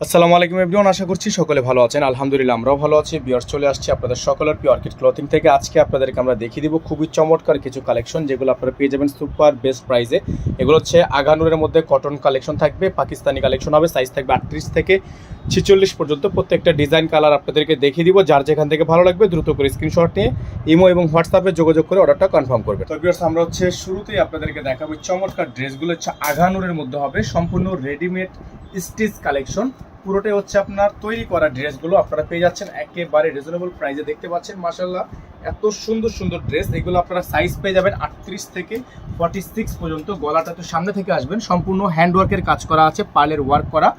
আসসালামু আলাইকুম এভরিওয়ান, আশা করছি সকলে ভালো আছেন। আলহামদুলিল্লাহ, আমরাও ভালো আছি। বিয়ার্স চলে আসছি আপনাদের সকলের পিওর কিট ক্লথিং থেকে। আজকে আপনাদেরকে আমরা দেখিয়ে দিব খুবই চমৎকার কিছু কালেকশন যেগুলো আপনারা পেয়ে যাবেন সুপার বেস্ট প্রাইসে এগুলো হচ্ছে আগানুরের মধ্যে কটন কালেকশন থাকবে, পাকিস্তানি কালেকশন হবে সাইজ থাকবে আটত্রিশ থেকে ছিচল্লিশ পর্যন্ত। প্রত্যেকটা ডিজাইন কালার আপনাদেরকে দেখিয়ে দিব, যার যেখান থেকে ভালো লাগবে দ্রুত করে স্ক্রিনশট নিয়ে ইমো এবং হোয়াটসঅ্যাপে যোগাযোগ করে অর্ডারটা কনফার্ম করবে তো বিয়ার্স আমরা হচ্ছে শুরুতেই আপনাদেরকে দেখাবো চমৎকার ড্রেসগুলো হচ্ছে আগানুরের মধ্যে হবে, সম্পূর্ণ রেডিমেড স্টিচ কালেকশন। পুরোটাই হচ্ছে আপনার তৈরি করা ড্রেসগুলো। আপনারা পেয়ে যাচ্ছেন একেবারে রিজনেবল প্রাইসে দেখতে পাচ্ছেন মাসাল্লাহ এত সুন্দর সুন্দর ড্রেস এগুলো আপনারা সাইজ পেয়ে যাবেন আটত্রিশ থেকে ফর্টি সিক্স পর্যন্ত। গলাটা তো সামনে থেকে আসবেন। সম্পূর্ণ হ্যান্ডওয়ার্কের কাজ করা আছে পার্লের ওয়ার্ক করা।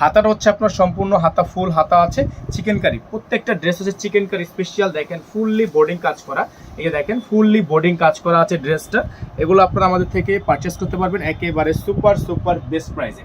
হাতাটা হচ্ছে আপনার সম্পূর্ণ হাতা ফুল হাতা আছে চিকেন কারি প্রত্যেকটা ড্রেস হচ্ছে চিকেন কারি স্পেশাল দেখেন ফুললি বোর্ডিং কাজ করা। এই দেখেন ফুললি বোর্ডিং কাজ করা আছে ড্রেসটা এগুলো আপনারা আমাদের থেকে পারচেস করতে পারবেন একেবারে সুপার সুপার বেস্ট প্রাইসে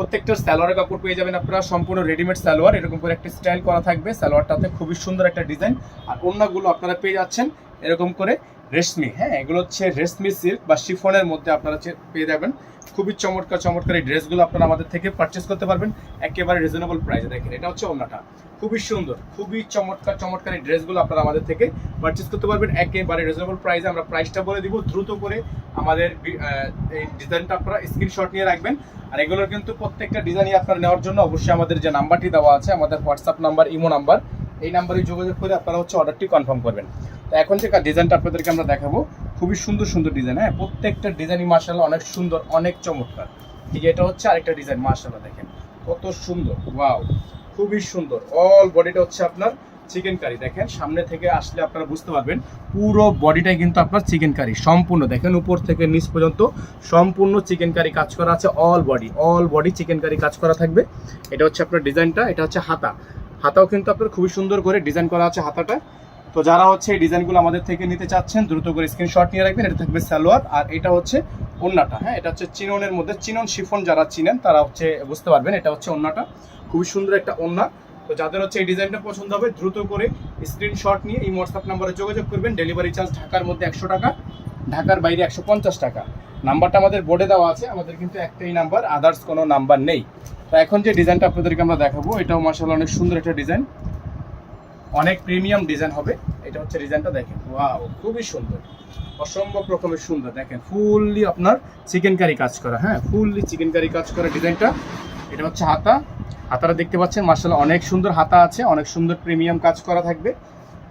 প্রত্যেকটা সালোয়ারের কাপড় পেয়ে যাবেন আপনারা। সম্পূর্ণ রেডিমেড সালোয়ার, এরকম করে একটা স্টাইল করা থাকবে। সালোয়ারটাতে খুবই সুন্দর একটা ডিজাইন আর অন্যগুলো আপনারা পেয়ে যাচ্ছেন এরকম করে। রেশমি হ্যাঁ এগুলো হচ্ছে রেশমি সিল্ক বা শিফনের মধ্যে আপনারা পেয়ে যাবেন। খুবই চমৎকার চমৎকার এই ড্রেসগুলো আপনারা আমাদের থেকে পারচেস করতে পারবেন। একেবারে রিজনেবল প্রাইসে দেখেন, এটা হচ্ছে অন্যটা খুবই সুন্দর, খুবই চমৎকার চমৎকার এই ড্রেসগুলো আপনারা আমাদের থেকে পারচেস করতে পারবেন। একেবারে রিজনেবল প্রাইসে আমরা প্রাইসটা বলে দিব, দ্রুত করে আমাদের এই ডিজাইনটা আপনারা স্ক্রিনশট নিয়ে রাখবেন। আর এগুলোর কিন্তু প্রত্যেকটা ডিজাইনই আপনারা নেওয়ার জন্য অবশ্যই আমাদের যে নাম্বারটি দেওয়া আছে, আমাদের হোয়াটসঅ্যাপ নাম্বার ইমো নাম্বার এই নাম্বারে যোগাযোগ করে আপনারা হচ্ছে অর্ডারটি কনফার্ম করবেন। তো এখন যে ডিজাইনটা আপনাদেরকে আমরা দেখাবো। খুবই সুন্দর সুন্দর ডিজাইন হ্যাঁ? প্রত্যেকটা ডিজাইনই মার্শাল্লাহ অনেক সুন্দর, অনেক চমৎকার। ঠিক, এটা হচ্ছে আরেকটা ডিজাইন মার্শাল্লাহ দেখেন। কত সুন্দর ওয়াও খুবই সুন্দর। অল বডিটা হচ্ছে আপনার চিকেন কারি দেখেন? সামনে থেকে আসলে আপনারা বুঝতে পারবেন, পুরো বডিটাই কিন্তু আপনার চিকেন কারি সম্পূর্ণ। দেখেন, উপর থেকে নিচ পর্যন্ত সম্পূর্ণ চিকেন কারি কাজ করা আছে all body all body chikankari কাজ করা থাকবে। এটা হচ্ছে আপনার ডিজাইনটা এটা হচ্ছে হাতা। হাতাও কিন্তু আপনার খুবই সুন্দর করে ডিজাইন করা আছে হাতাটা। তো যারা হচ্ছে এই ডিজাইনগুলো আমাদের থেকে নিতে চাচ্ছেন, দ্রুত করে স্ক্রিনশট নিয়ে রাখবেন, এটা থাকবে সালোয়ার। আর এটা হচ্ছে ওন্নাটা হ্যাঁ? এটা হচ্ছে চিননের মধ্যে চিনন শিফন যারা চিনেন, তারা হচ্ছে বুঝতে পারবেন এটা হচ্ছে ওন্নাটা। খুবই সুন্দর একটা ওন্না। তো যাদের হচ্ছে এই ডিজাইনটা পছন্দ হবে, দ্রুত করে স্ক্রিনশট নিয়ে এই হোয়াটসঅ্যাপ নাম্বারে যোগাযোগ করবেন। ডেলিভারি চার্জ ঢাকার মধ্যে একশো টাকা, ঢাকার বাইরে একশো পঞ্চাশ টাকা। নাম্বারটা আমাদের বোর্ডে দেওয়া আছে, আমাদের কিন্তু একটাই নাম্বার আদার্স কোনো নাম্বার নেই। তো এখন যে ডিজাইনটা আপনাদেরকে আমরা দেখাবো, এটাও মাসাল্লাহ অনেক সুন্দর একটা ডিজাইন। অনেক প্রিমিয়াম ডিজাইন হবে। এটা হচ্ছে ডিজাইনটা দেখেন। ওয়াও, খুবই সুন্দর। অসম্ভব রকমের সুন্দর। দেখেন, ফুললি আপনার চিকেন কারি কাজ করা। হ্যাঁ ফুললি চিকেন কারি কাজ করা ডিজাইনটা। এটা হচ্ছে হাতা। হাতাটা দেখতে পাচ্ছেন মার্শাল অনেক সুন্দর হাতা আছে, অনেক সুন্দর প্রিমিয়াম কাজ করা থাকবে।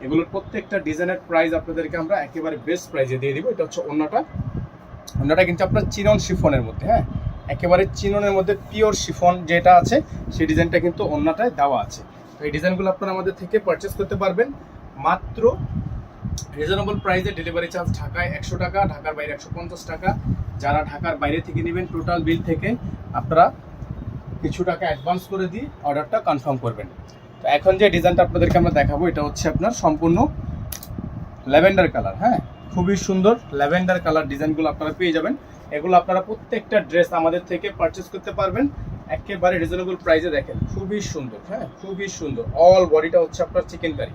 এগুলোর প্রত্যেকটা ডিজাইনের প্রাইস আপনাদেরকে আমরা একেবারে বেস্ট প্রাইজে দিয়ে দিব। এটা হচ্ছে অন্যটা অন্যটা কিন্তু আপনার চিরন শিফনের মধ্যে হ্যাঁ। একেবারে চিননের মধ্যে পিওর শিফন যেটা আছে, সেই ডিজাইনটা কিন্তু অন্যটায় দেওয়া আছে। তো এই ডিজাইনগুলো আপনারা আমাদের থেকে পারচেস করতে পারবেন। মাত্র রিজনেবল প্রাইসে ডেলিভারি চার্জ ঢাকায় একশো টাকা, ঢাকার বাইরে একশো পঞ্চাশ টাকা। যারা ঢাকার বাইরে থেকে নেবেন টোটাল বিল থেকে আপনারা কিছু টাকা অ্যাডভান্স করে দিয়ে অর্ডারটা কনফার্ম করবেন। তো এখন যে ডিজাইনটা আপনাদেরকে আমরা দেখাবো, এটা হচ্ছে আপনার সম্পূর্ণ ল্যাভেন্ডার কালার হ্যাঁ? খুবই সুন্দর ল্যাভেন্ডার কালার ডিজাইনগুলো আপনারা পেয়ে যাবেন। এগুলো আপনারা প্রত্যেকটা ড্রেস আমাদের থেকে পারচেস করতে পারবেন। একেবারে রিজনেবল প্রাইসে দেখেন, খুবই সুন্দর হ্যাঁ খুবই সুন্দর। অল বডিটা হচ্ছে আপনার চিকেন কারি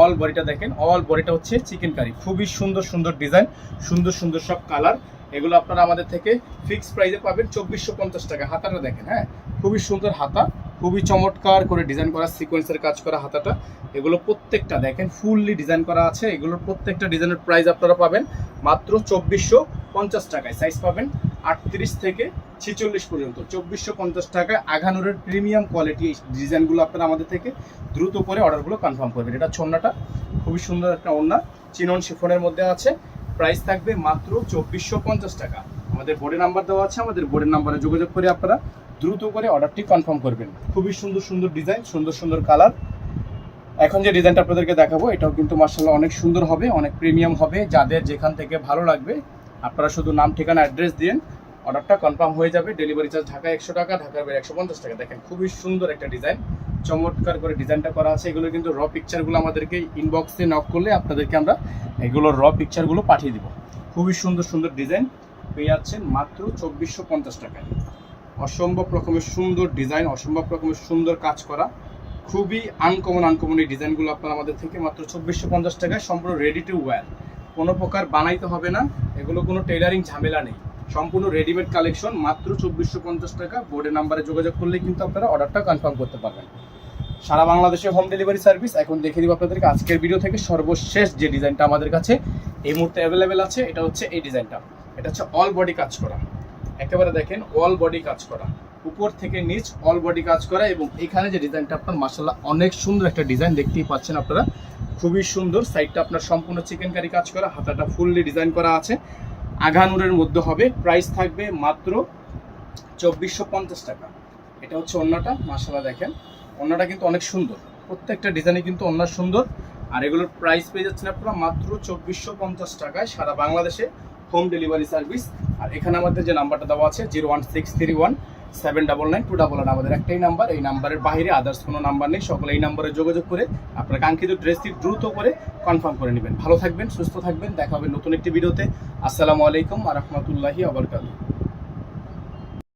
অল বডিটা দেখেন অল বডিটা হচ্ছে চিকেন কারি খুবই সুন্দর সুন্দর ডিজাইন সুন্দর সুন্দর সব কালার এগুলো আপনারা আমাদের থেকে ফিক্সড প্রাইসে পাবেন চব্বিশশো পঞ্চাশ টাকা। হাতাটা দেখেন হ্যাঁ খুবই সুন্দর হাতা। খুবই চমৎকার করে ডিজাইন করা সিকোয়েন্সের কাজ করা হাতাটা। এগুলো প্রত্যেকটা দেখেন ফুললি ডিজাইন করা আছে। এগুলোর প্রত্যেকটা ডিজাইনের প্রাইস আপনারা পাবেন মাত্র চব্বিশশো পঞ্চাশ টাকায়। সাইজ পাবেন আটত্রিশ থেকে ছিচল্লিশ পর্যন্ত। চব্বিশশো পঞ্চাশ টাকায় আঘানুরের প্রিমিয়াম কোয়ালিটি ডিজাইনগুলো আপনারা আমাদের থেকে দ্রুত করে অর্ডারগুলো কনফার্ম করবেন। এটা ছন্নাটা, খুবই সুন্দর একটা ওড়না, চিনন শিফনের মধ্যে আছে। প্রাইস থাকবে মাত্র চব্বিশশো পঞ্চাশ টাকা। আমাদের বোর্ডের নাম্বার দেওয়া আছে, আমাদের বোর্ডের নাম্বারে যোগাযোগ করে আপনারা দ্রুত করে অর্ডারটি কনফার্ম করবেন। খুবই সুন্দর সুন্দর ডিজাইন, সুন্দর সুন্দর কালার। এখন যে ডিজাইনটা আপনাদেরকে দেখাবো, এটাও কিন্তু মার্শাল্লাহ অনেক সুন্দর হবে, অনেক প্রিমিয়াম হবে। যাদের যেখান থেকে ভালো লাগবে, আপনারা শুধু নাম, ঠিকানা, অ্যাড্রেস দিন অর্ডারটা কনফার্ম হয়ে যাবে। ডেলিভারি চার্জ ঢাকা একশো টাকা ঢাকার বাইরে একশো পঞ্চাশ টাকা। দেখেন, খুবই সুন্দর একটা ডিজাইন। চমৎকার করে ডিজাইনটা করা আছে। এগুলো কিন্তু র পিকচারগুলো আমাদেরকে ইনবক্সে নক করলে আপনাদেরকে আমরা এগুলোর র পিকচারগুলো পাঠিয়ে দিব। খুবই সুন্দর সুন্দর ডিজাইন পেয়ে যাচ্ছেন মাত্র চব্বিশশো পঞ্চাশ টাকায়। অসম্ভব রকমের সুন্দর ডিজাইন, অসম্ভব রকমের সুন্দর কাজ করা। খুবই আনকমন আনকমন এই ডিজাইনগুলো আপনারা আমাদের থেকে মাত্র চব্বিশশো পঞ্চাশ টাকায় সম্পূর্ণ রেডি টু ওয়্যার কোনো প্রকার বানাইতে হবে না, এগুলো কোনো টেলারিং ঝামেলা নেই। সম্পূর্ণ রেডিমেড কালেকশন মাত্র চব্বিশশো পঞ্চাশ টাকা। বোর্ডের নাম্বারে যোগাযোগ করলে কিন্তু আপনারা অর্ডারটা কনফার্ম করতে পারবেন। সারা বাংলাদেশে হোম ডেলিভারি সার্ভিস এখন দেখে দিব আপনাদেরকে আজকের ভিডিও থেকে সর্বশেষ যে ডিজাইনটা আমাদের কাছে এই মুহূর্তে অ্যাভেলেবেল আছে, এটা হচ্ছে এই ডিজাইনটা। এটা হচ্ছে অল বডি কাজ করা। একেবারে দেখেন অল বডি কাজ করা। উপর থেকে নিচ অল বডি কাজ করা এবং এখানে যে ডিজাইনটা আপনার মাসাল্লাহ অনেক সুন্দর একটা ডিজাইন দেখতেই পাচ্ছেন আপনারা। খুবই সুন্দর সাইডটা আপনার সম্পূর্ণ চিকেন কারি কাজ করা, হাতাটা ফুললি ডিজাইন করা আছে। আঘানুরের মধ্যে হবে প্রাইস থাকবে মাত্র চব্বিশশো পঞ্চাশ টাকা। এটা হচ্ছে অন্যটা মাসাল্লাহ দেখেন। অন্যটা কিন্তু অনেক সুন্দর। প্রত্যেকটা ডিজাইনে কিন্তু অন্য সুন্দর। আর এগুলোর প্রাইস পেয়ে যাচ্ছেন আপনারা মাত্র চব্বিশশো পঞ্চাশ টাকায় সারা বাংলাদেশে হোম ডেলিভারি সার্ভিস আর এখানে আমাদের যে নাম্বারটা দেওয়া আছে, zero one six three one seven double nine two double one আমাদের একটাই নাম্বার, এই নাম্বারের বাইরে আদার্স কোনো নাম্বার নেই। সকলে এই নাম্বারে যোগাযোগ করে আপনার কাঙ্ক্ষিত ড্রেসটি দ্রুত করে কনফার্ম করে নেবেন। ভালো থাকবেন, সুস্থ থাকবেন। দেখা হবে নতুন একটি ভিডিওতে আসসালামু আলাইকুম আ রহমতুল্লাহি আবরকাত